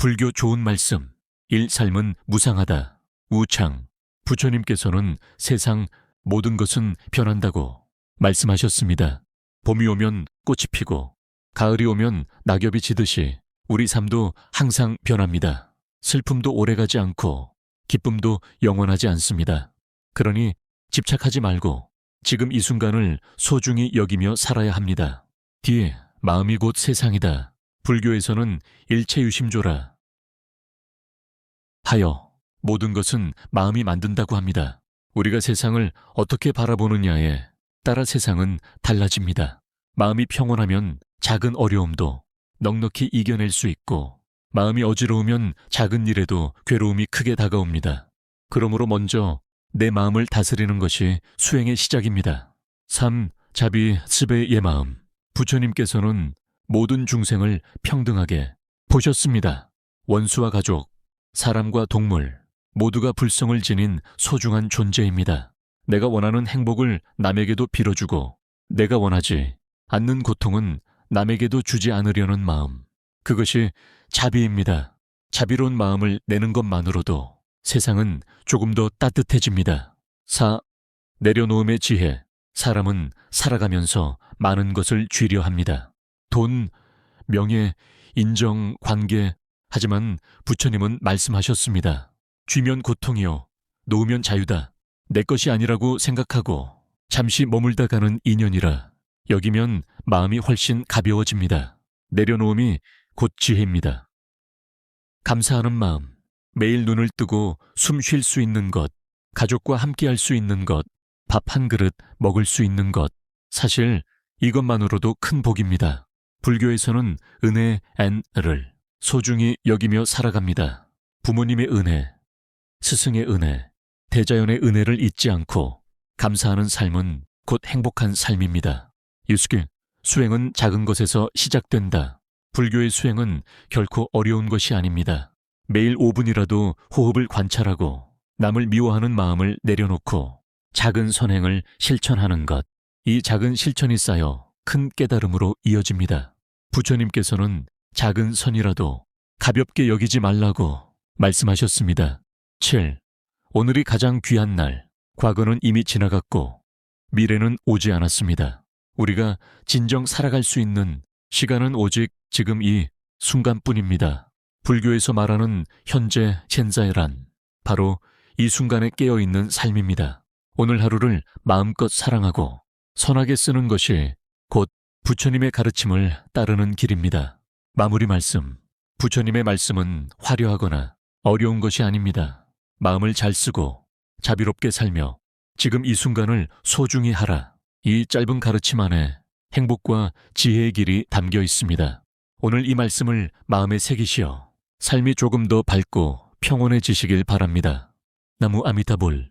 불교 좋은 말씀. 일 삶은 무상하다. 우창. 부처님께서는 세상 모든 것은 변한다고 말씀하셨습니다. 봄이 오면 꽃이 피고 가을이 오면 낙엽이 지듯이 우리 삶도 항상 변합니다. 슬픔도 오래가지 않고 기쁨도 영원하지 않습니다. 그러니 집착하지 말고 지금 이 순간을 소중히 여기며 살아야 합니다. 뒤에 마음이 곧 세상이다. 불교에서는 일체유심조라 하여 모든 것은 마음이 만든다고 합니다. 우리가 세상을 어떻게 바라보느냐에 따라 세상은 달라집니다. 마음이 평온하면 작은 어려움도 넉넉히 이겨낼 수 있고 마음이 어지러우면 작은 일에도 괴로움이 크게 다가옵니다. 그러므로 먼저 내 마음을 다스리는 것이 수행의 시작입니다. 3. 자비 스베의 마음 부처님께서는 모든 중생을 평등하게 보셨습니다. 원수와 가족, 사람과 동물 모두가 불성을 지닌 소중한 존재입니다. 내가 원하는 행복을 남에게도 빌어주고 내가 원하지 않는 고통은 남에게도 주지 않으려는 마음. 그것이 자비입니다. 자비로운 마음을 내는 것만으로도 세상은 조금 더 따뜻해집니다. 4. 내려놓음의 지혜. 사람은 살아가면서 많은 것을 쥐려 합니다. 돈, 명예, 인정, 관계. 하지만 부처님은 말씀하셨습니다. 쥐면 고통이요. 놓으면 자유다. 내 것이 아니라고 생각하고 잠시 머물다 가는 인연이라 여기면 마음이 훨씬 가벼워집니다. 내려놓음이 곧 지혜입니다. 감사하는 마음, 매일 눈을 뜨고 숨 쉴 수 있는 것, 가족과 함께 할 수 있는 것, 밥 한 그릇 먹을 수 있는 것, 사실 이것만으로도 큰 복입니다. 불교에서는 은혜 앤를 소중히 여기며 살아갑니다. 부모님의 은혜, 스승의 은혜, 대자연의 은혜를 잊지 않고 감사하는 삶은 곧 행복한 삶입니다. 유스케, 수행은 작은 것에서 시작된다. 불교의 수행은 결코 어려운 것이 아닙니다. 매일 5분이라도 호흡을 관찰하고 남을 미워하는 마음을 내려놓고 작은 선행을 실천하는 것. 이 작은 실천이 쌓여 큰 깨달음으로 이어집니다. 부처님께서는 작은 선이라도 가볍게 여기지 말라고 말씀하셨습니다. 7. 오늘이 가장 귀한 날. 과거는 이미 지나갔고 미래는 오지 않았습니다. 우리가 진정 살아갈 수 있는 시간은 오직 지금 이 순간뿐입니다. 불교에서 말하는 현재 젠자이란 바로 이 순간에 깨어 있는 삶입니다. 오늘 하루를 마음껏 사랑하고 선하게 쓰는 것이 곧 부처님의 가르침을 따르는 길입니다. 마무리 말씀. 부처님의 말씀은 화려하거나 어려운 것이 아닙니다. 마음을 잘 쓰고 자비롭게 살며 지금 이 순간을 소중히 하라. 이 짧은 가르침 안에 행복과 지혜의 길이 담겨 있습니다. 오늘 이 말씀을 마음에 새기시어 삶이 조금 더 밝고 평온해지시길 바랍니다. 나무 아미타볼